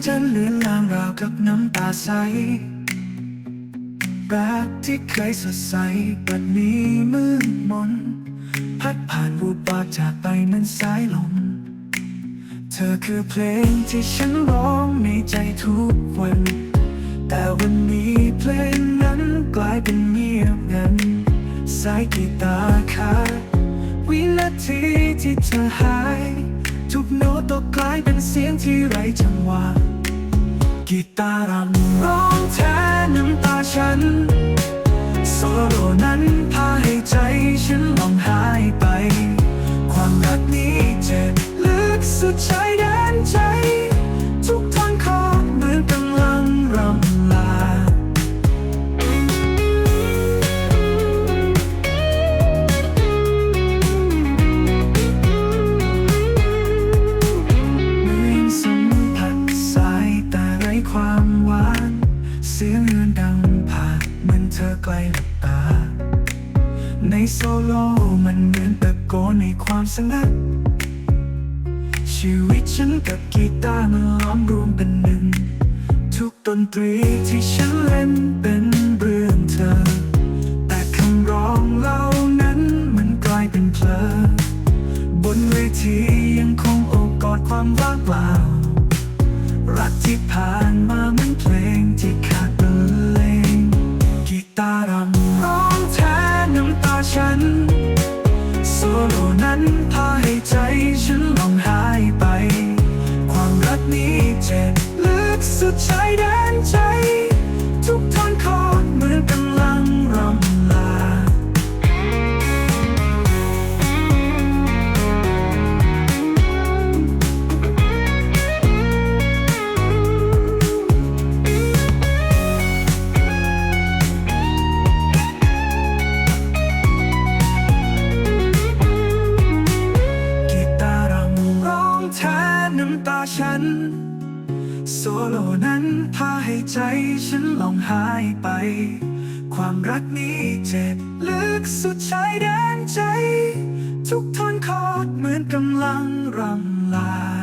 งจันเลือนลางราวกับน้ำตาใสแบบที่เคยสดใสบัดนี้มืดมน พัดผ่านวูบวาบจากไปเหมันสายลม เธอคือเพลงที่ฉันร้องในใจทุกวัน แต่วันนี้เพลงนั้นกลายเป็นเงียบงัน สายกีตาร์ขาดวินาทีที่เธอหาย ทุกโน้ตตกกลายเป็นเสียงที่ไร้จังหวะกีตาร์รำร้องแทนน้ำตาฉัน ความหวาน เสียงเรือนดังผ่านเหมือนเธอใกล้หลับตา ในโซโลมันเหมือนตะโกนในความสงัด ชีวิตฉันกับกีตาร์มันล้อมรวมเป็นหนึ่ง ทุกดนตรีที่ฉันเล่นเป็นเรื่องเธอ แต่คำร้องเหล่านั้นมันกลายเป็นเพลอบนเวทียังคงโอบกอดความว่างเปล่า รักที่ผ่านมาเหมือนเพลงที่ขาดบรรเลงกีตาร์รำร้องแทนน้ำตาฉันโซโลนั้นพาให้ใจฉันลองหายไป ความรักนี้เจ็บลึกสุดใจได้ น้ำตาฉัน โซโลนั้นพาให้ใจฉันลองหายไป ความรักนี้เจ็บลึกสุดชายแดนใจ ทุกท่อนคอร์ดเหมือนกำลังรำลา